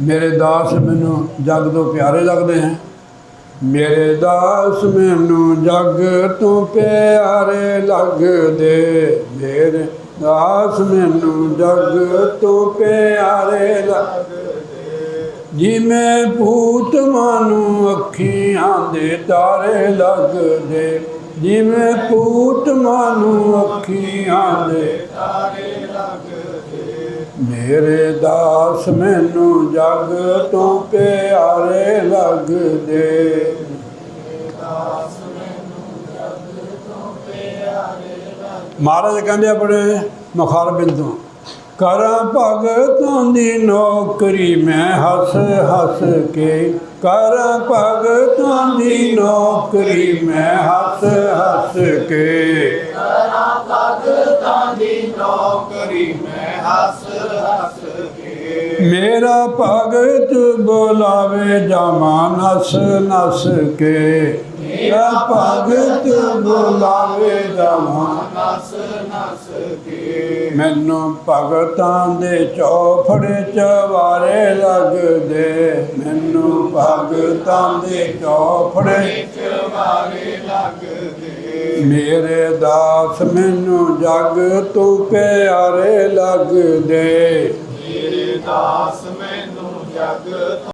ਮੇਰੇ ਦਾਸ ਮੈਨੂੰ ਜਗ ਤੋਂ ਪਿਆਰੇ ਲੱਗਦੇ ਹਨ ਮੇਰੇ ਦਾਸ ਮੈਨੂੰ ਜਗ ਤੋਂ ਪਿਆਰੇ ਲੱਗਦੇ। ਮੇਰੇ ਦਾਸ ਮੈਨੂੰ ਜਗ ਤੋਂ ਪਿਆਰੇ ਲੱਗਦੇ। ਜਿਵੇਂ ਭੂਤ ਮਾਨੂੰ ਅੱਖੀਆਂ ਦੇ ਤਾਰੇ ਲੱਗਦੇ। ਜਿਵੇਂ ਭੂਤ ਮਾਨੂੰ ਅੱਖੀਆਂ ਦੇ ਮੇਰੇ ਦਾਸ ਮੈਨੂੰ ਜਗ ਤੋਂ ਪਿਆਰੇ ਲੱਗਦੇ। ਮਹਾਰਾਜ ਕਹਿੰਦੇ ਆਪਣੇ ਮੁਖਾਰ ਬਿੰਦੂ, ਕਰਾਂ ਭਗਤਾਂ ਦੀ ਨੌਕਰੀ ਮੈਂ ਹੱਸ ਹੱਸ ਕੇ, ਕਰਾਂ ਭਗਤਾਂ ਦੀ ਨੌਕਰੀ ਮੈਂ ਹੱਸ ਹੱਸ ਕੇ। ਭਗਤਾਂ ਦੀ ਨੌਕਰੀ ਮੈਂ ਹੱਸ ਹੱਸ ਕੇ। ਮੇਰਾ ਭਗਤ ਬੁਲਾਵੇ ਜਾਮਾ ਨਸ ਨਸ ਕੇ। ਮੇਰਾ ਭਗਤ ਬੁਲਾਵੇ ਜਾਮਾ ਨਸ ਨਸ ਕੇ। ਮੈਨੂੰ ਭਗਤਾਂ ਦੇ ਚੌਫੜੇ ਚਵਾਰੇ ਲੱਗਦੇ। ਮੈਨੂੰ ਭਗਤਾਂ ਦੇ ਚੌਫੜੇ ਚਵਾਰੇ ਲੱਗਦੇ। ਮੇਰੇ ਦਾਸ ਮੈਨੂੰ ਜਗ ਤੂੰ ਪਿਆਰੇ ਲੱਗਦੇ। ਮੇਰੇ ਦਾਸ ਮੈਨੂੰ ਜਗ